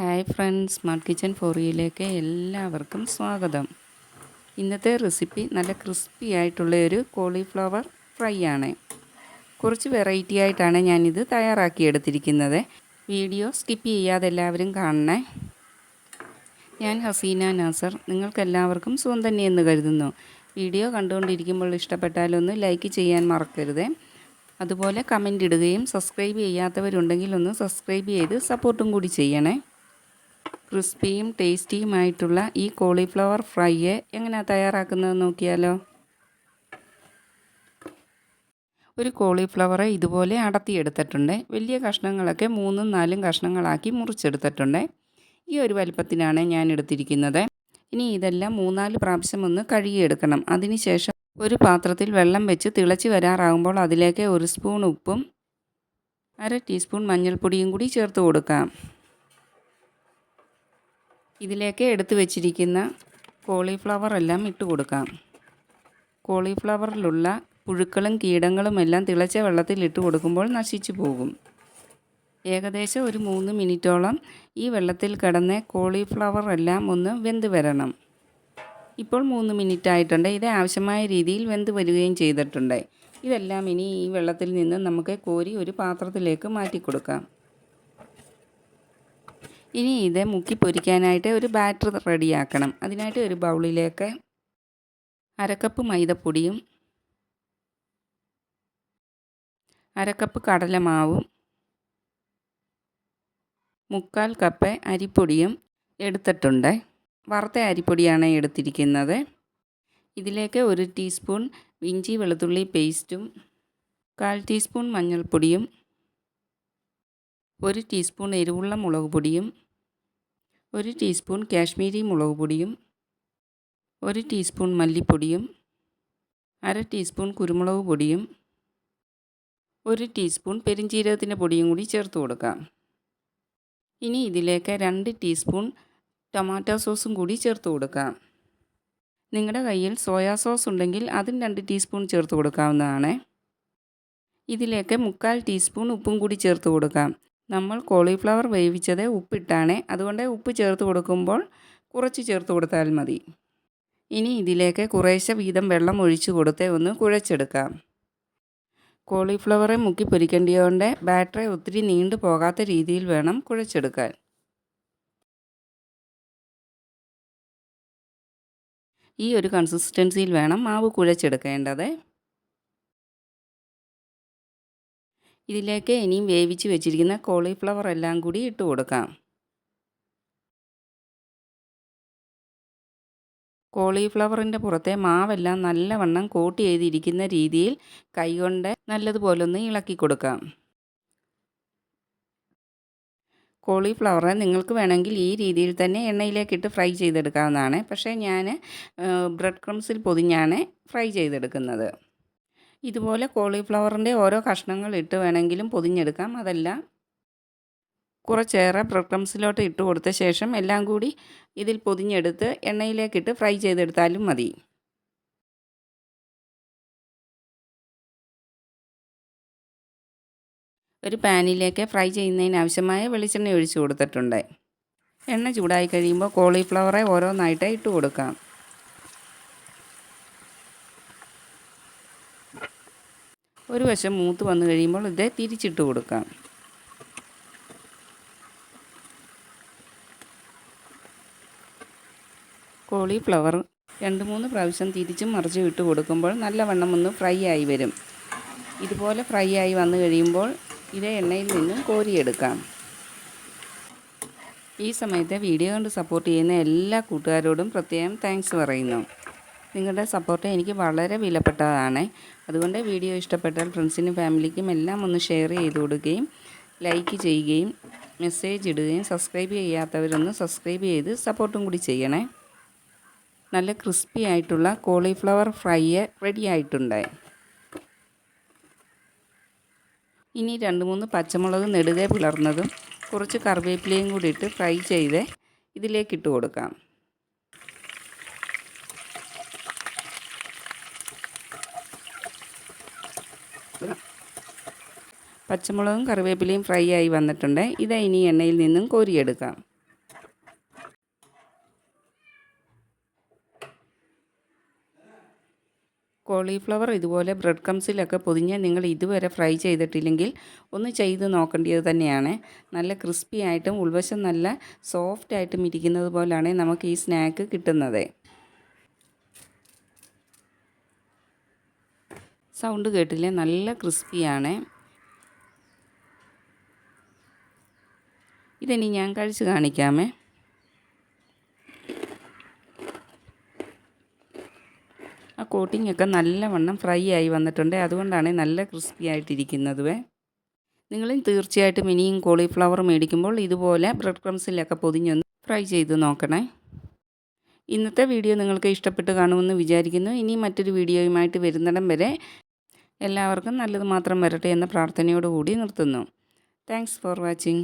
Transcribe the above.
Hi friends smart kitchen ഫോറിയിലേക്ക് എല്ലാവർക്കും സ്വാഗതം. ഇന്നത്തെ റെസിപ്പി നല്ല ക്രിസ്പി ആയിട്ടുള്ള ഒരു കോളിഫ്ലവർ ഫ്രൈ ആണ്. കുറച്ച് വെറൈറ്റി ആയിട്ടാണ് ഞാനിത് തയ്യാറാക്കിയെടുത്തിരിക്കുന്നത് വീഡിയോ സ്കിപ്പ് ചെയ്യാതെ എല്ലാവരും കാണണേ. ഞാൻ ഹസീന നാസർ നിങ്ങൾക്കെല്ലാവർക്കും സുഖം തന്നെയെന്ന് കരുതുന്നു. വീഡിയോ കണ്ടുകൊണ്ടിരിക്കുമ്പോൾ ഇഷ്ടപ്പെട്ടാലൊന്ന് ലൈക്ക് ചെയ്യാൻ മറക്കരുത്. അതുപോലെ കമന്റ് ഇടുകയും സബ്സ്ക്രൈബ് ചെയ്യാത്തവരുണ്ടെങ്കിൽ ഒന്ന് സബ്സ്ക്രൈബ് ചെയ്ത് സപ്പോർട്ടും കൂടി ചെയ്യണേ. ക്രിസ്പിയും ടേസ്റ്റിയുമായിട്ടുള്ള ഈ കോളിഫ്ലവർ ഫ്രൈയെ എങ്ങനെയാണ് തയ്യാറാക്കുന്നത് നോക്കിയാലോ? ഒരു കോളിഫ്ലവർ ഇതുപോലെ അടത്തിയെടുത്തിട്ടുണ്ട് വലിയ കഷ്ണങ്ങളൊക്കെ മൂന്നും നാലും കഷ്ണങ്ങളാക്കി മുറിച്ചെടുത്തിട്ടുണ്ട്. ഈ ഒരു വലിപ്പത്തിനാണ് ഞാൻ എടുത്തിരിക്കുന്നത്. ഇനി ഇതെല്ലാം മൂന്നാൽ പ്രാവശ്യം ഒന്ന് കഴുകിയെടുക്കണം. അതിനുശേഷം ഒരു പാത്രത്തിൽ വെള്ളം വെച്ച് തിളച്ച് വരാറാകുമ്പോൾ അതിലേക്ക് ഒരു സ്പൂൺ ഉപ്പും അര ടീസ്പൂൺ മഞ്ഞൾപ്പൊടിയും കൂടി ചേർത്ത് കൊടുക്കാം. ഇതിലേക്ക് എടുത്തു വെച്ചിരിക്കുന്ന കോളിഫ്ലവർ എല്ലാം ഇട്ട് കൊടുക്കാം. കോളിഫ്ലവറിലുള്ള പുഴുക്കളും കീടങ്ങളും എല്ലാം തിളച്ച വെള്ളത്തിൽ ഇട്ട് കൊടുക്കുമ്പോൾ നശിച്ചു പോകും. ഏകദേശം ഒരു മൂന്ന് മിനിറ്റോളം ഈ വെള്ളത്തിൽ കിടന്ന് കോളിഫ്ലവർ എല്ലാം ഒന്ന് വെന്ത് വരണം. ഇപ്പോൾ മൂന്ന് മിനിറ്റ് ആയിട്ടുണ്ട് ഇത് ആവശ്യമായ രീതിയിൽ വെന്ത് വരികയും ചെയ്തിട്ടുണ്ട്. ഇതെല്ലാം ഇനി ഈ വെള്ളത്തിൽ നിന്ന് നമുക്ക് കോരി ഒരു പാത്രത്തിലേക്ക് മാറ്റി കൊടുക്കാം ഇനി ഇത് മുക്കി പൊരിക്കാനായിട്ട് ഒരു ബാറ്റർ റെഡിയാക്കണം. അതിനായിട്ട് ഒരു ബൗളിലേക്ക് അരക്കപ്പ് മൈദപ്പൊടിയും അരക്കപ്പ് കടലമാവും മുക്കാൽ കപ്പ് അരിപ്പൊടിയും എടുത്തിട്ടുണ്ട്. വറുത്ത അരിപ്പൊടിയാണ് എടുത്തിരിക്കുന്നത്. ഇതിലേക്ക് ഒരു ടീസ്പൂൺ ഇഞ്ചി വെളുത്തുള്ളി പേസ്റ്റും കാൽ ടീസ്പൂൺ മഞ്ഞൾപ്പൊടിയും ഒരു ടീസ്പൂൺ എരിവുള്ള മുളക് പൊടിയും ഒരു ടീസ്പൂൺ കാശ്മീരി മുളക് പൊടിയും ഒരു ടീസ്പൂൺ മല്ലിപ്പൊടിയും അര ടീസ്പൂൺ കുരുമുളക് പൊടിയും ഒരു ടീസ്പൂൺ പെരിഞ്ചീരകത്തിന്റെ പൊടിയും കൂടി ചേർത്ത് കൊടുക്കാം. ഇനി ഇതിലേക്ക് രണ്ട് ടീസ്പൂൺ ടൊമാറ്റോ സോസും കൂടി ചേർത്ത് കൊടുക്കാം. നിങ്ങളുടെ കയ്യിൽ സോയാ സോസ് ഉണ്ടെങ്കിൽ അതും രണ്ട് ടീസ്പൂൺ ചേർത്ത് കൊടുക്കാവുന്നതാണ്. ഇതിലേക്ക് മുക്കാൽ ടീസ്പൂൺ ഉപ്പും കൂടി ചേർത്ത് കൊടുക്കാം. നമ്മൾ കോളിഫ്ലവർ വേവിച്ചത് ഉപ്പിട്ടാണ്. അതുകൊണ്ട് ഉപ്പ് ചേർത്ത് കൊടുക്കുമ്പോൾ കുറച്ച് ചേർത്ത് കൊടുത്താൽ മതി. ഇനി ഇതിലേക്ക് കുറേശ്ശെ വീതം വെള്ളം ഒഴിച്ച് കൊടുത്ത് ഒന്ന് കുഴച്ചെടുക്കാം. കോളിഫ്ലവറെ മുക്കി പൊരിക്കേണ്ടതുകൊണ്ട് ബാറ്ററി ഒത്തിരി നീണ്ടു പോകാത്ത രീതിയിൽ വേണം കുഴച്ചെടുക്കാൻ. ഈ ഒരു കൺസിസ്റ്റൻസിയിൽ വേണം മാവ് കുഴച്ചെടുക്കേണ്ടത്. ഇതിലേക്ക് ഇനിയും വേവിച്ച് വെച്ചിരിക്കുന്ന കോളിഫ്ലവർ എല്ലാം കൂടി ഇട്ട് കൊടുക്കാം. കോളിഫ്ലവറിന്റെ പുറത്തെ മാവെല്ലാം നല്ലവണ്ണം കോട്ട് ചെയ്തിരിക്കുന്ന രീതിയിൽ കൈകൊണ്ട് നല്ലതുപോലെ ഒന്ന് ഇളക്കി കൊടുക്കാം. കോളിഫ്ലവർ നിങ്ങൾക്ക് വേണമെങ്കിൽ ഈ രീതിയിൽ തന്നെ എണ്ണയിലേക്കിട്ട് ഫ്രൈ ചെയ്തെടുക്കാവുന്നതാണ്. പക്ഷേ ഞാൻ ബ്രെഡ് ക്രംസിൽ പൊതിഞ്ഞാണ് ഫ്രൈ ചെയ്തെടുക്കുന്നത്. ഇതുപോലെ കോളിഫ്ലവറിന്റെ ഓരോ കഷ്ണങ്ങൾ ഇട്ട് വേണമെങ്കിലും പൊതിഞ്ഞെടുക്കാം. അതല്ല കുറച്ചേറെ ബ്രെഡ് ഇട്ട് കൊടുത്ത ശേഷം എല്ലാം കൂടി ഇതിൽ പൊതിഞ്ഞെടുത്ത് എണ്ണയിലേക്കിട്ട് ഫ്രൈ ചെയ്തെടുത്താലും മതി. ഒരു പാനിലേക്ക് ഫ്രൈ ചെയ്യുന്നതിന് ആവശ്യമായ വെളിച്ചെണ്ണ ഒഴിച്ചു കൊടുത്തിട്ടുണ്ട്. എണ്ണ ചൂടായി കഴിയുമ്പോൾ കോളിഫ്ലവറെ ഓരോന്നായിട്ട് ഇട്ട് കൊടുക്കാം. ഒരു വശം മൂത്ത് വന്നു കഴിയുമ്പോൾ ഇത് തിരിച്ചിട്ട് കൊടുക്കാം. കോളിഫ്ലവർ രണ്ട് മൂന്ന് പ്രാവശ്യം തിരിച്ചും മറിച്ചും ഇട്ട് കൊടുക്കുമ്പോൾ നല്ലവണ്ണം ഒന്ന് ഫ്രൈ ആയി വരും. ഇതുപോലെ ഫ്രൈ ആയി വന്നു കഴിയുമ്പോൾ ഇത് എണ്ണയിൽ നിന്നും കോരിയെടുക്കാം. ഈ സമയത്ത് വീഡിയോ കണ്ട് സപ്പോർട്ട് ചെയ്യുന്ന എല്ലാ കൂട്ടുകാരോടും പ്രത്യേകം താങ്ക്സ് പറയുന്നു. നിങ്ങളുടെ സപ്പോർട്ട് എനിക്ക് വളരെ വിലപ്പെട്ടതാണ്. അതുകൊണ്ട് വീഡിയോ ഇഷ്ടപ്പെട്ടാൽ ഫ്രണ്ട്സിനും ഫാമിലിക്കും എല്ലാം ഒന്ന് ഷെയർ ചെയ്ത് കൊടുക്കുകയും ലൈക്ക് ചെയ്യുകയും മെസ്സേജ് ഇടുകയും സബ്സ്ക്രൈബ് ചെയ്യാത്തവരൊന്ന് സബ്സ്ക്രൈബ് ചെയ്ത് സപ്പോർട്ടും കൂടി ചെയ്യണേ. നല്ല ക്രിസ്പി ആയിട്ടുള്ള കോളിഫ്ലവർ ഫ്രൈ റെഡി ആയിട്ടുണ്ട്. ഇനി രണ്ട് മൂന്ന് പച്ചമുളക് നെടുകെ പിളർന്നതും കുറച്ച് കറിവേപ്പിലയും കൂടി ഇട്ട് ഫ്രൈ ചെയ്ത് ഇതിലേക്ക് ഇട്ട് കൊടുക്കാം. പച്ചമുളകും കറിവേപ്പിലയും ഫ്രൈ ആയി വന്നിട്ടുണ്ട്. ഇത് ഇനി എണ്ണയിൽ നിന്നും കോരിയെടുക്കാം. കോളിഫ്ലവർ ഇതുപോലെ ബ്രെഡ് ക്രംസിലൊക്കെ പൊതിഞ്ഞ് നിങ്ങൾ ഇതുവരെ ഫ്രൈ ചെയ്തിട്ടില്ലെങ്കിൽ ഒന്ന് ചെയ്ത് നോക്കേണ്ടത് തന്നെയാണ്. നല്ല ക്രിസ്പി ആയിട്ടും ഉൾവശം നല്ല സോഫ്റ്റ് ആയിട്ടും ഇരിക്കുന്നത് പോലാണ് നമുക്ക് ഈ സ്നാക്ക് കിട്ടുന്നത്. സൗണ്ട് കേട്ടില്ലേ? നല്ല ക്രിസ്പിയാണ്. ഇതിനി ഞാൻ കഴിച്ച് കാണിക്കാമേ. ആ കോട്ടിംഗ് ഒക്കെ നല്ലവണ്ണം ഫ്രൈ ആയി വന്നിട്ടുണ്ട്. അതുകൊണ്ടാണ് നല്ല ക്രിസ്പി ആയിട്ടിരിക്കുന്നത് നിങ്ങളും തീർച്ചയായിട്ടും ഇനിയും കോളിഫ്ലവർ മേടിക്കുമ്പോൾ ഇതുപോലെ ബ്രെഡ് ക്രംസിലൊക്കെ പൊതിഞ്ഞൊന്ന് ഫ്രൈ ചെയ്ത് നോക്കണേ. ഇന്നത്തെ വീഡിയോ നിങ്ങൾക്ക് ഇഷ്ടപ്പെട്ട് കാണുമെന്ന് വിചാരിക്കുന്നു. ഇനി മറ്റൊരു വീഡിയോയുമായിട്ട് വരുന്നിടം വരെ എല്ലാവർക്കും നല്ലത് മാത്രം വരട്ടെ എന്ന പ്രാർത്ഥനയോടുകൂടി നിർത്തുന്നു. Thanks for watching